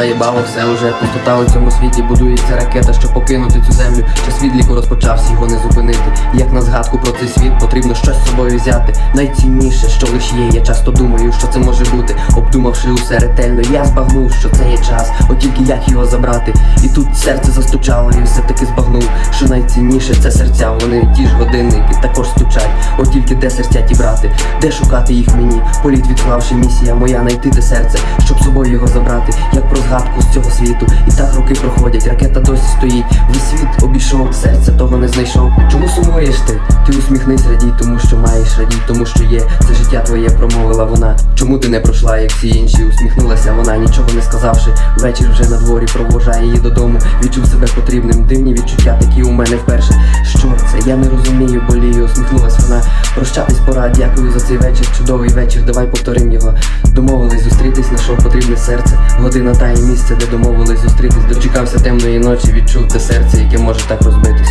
заєбало все уже Пустота у цьому світі будується ракета, щоб покинути цю землю. Час відліку розпочався його не зупинити. Як на згадку про цей світ потрібно щось з собою взяти. Найцінніше, що лиш є, я часто думаю, що це може бути. Обдумавши усе ретельно, я збагнув, що це є час, от тільки як його забрати. І тут серце застучало, і все таки збагнув, що найцінніше це серця. Вони ті ж годинники також стучать. От тільки де серця ті брати, де шукати їх мені. Політ відклавши місія моя найти те серце, щоб собою забрати, як про згадку з цього світу. І так роки проходять, ракета досі стоїть. Весь світ обійшов, серце того не знайшов. Чому сумуєш ти? Ти усміхнись, радій, тому що маєш, радій, тому що є. Це життя твоє промовила вона. Чому ти не пройшла, як всі інші? Усміхнулася вона, нічого не сказавши. Вечір вже на дворі провожає її додому. Відчув себе потрібним. Дивні відчуття такі у мене вперше. Я не розумію, болію. Усміхнулась вона. Прощатись пора, дякую за цей вечір. Чудовий вечір, давай повторим його. Домовились зустрітись, знайшов потрібне серце. Година та і місце, де домовились зустрітись. Дочекався темної ночі, відчув те серце, яке може так розбитись.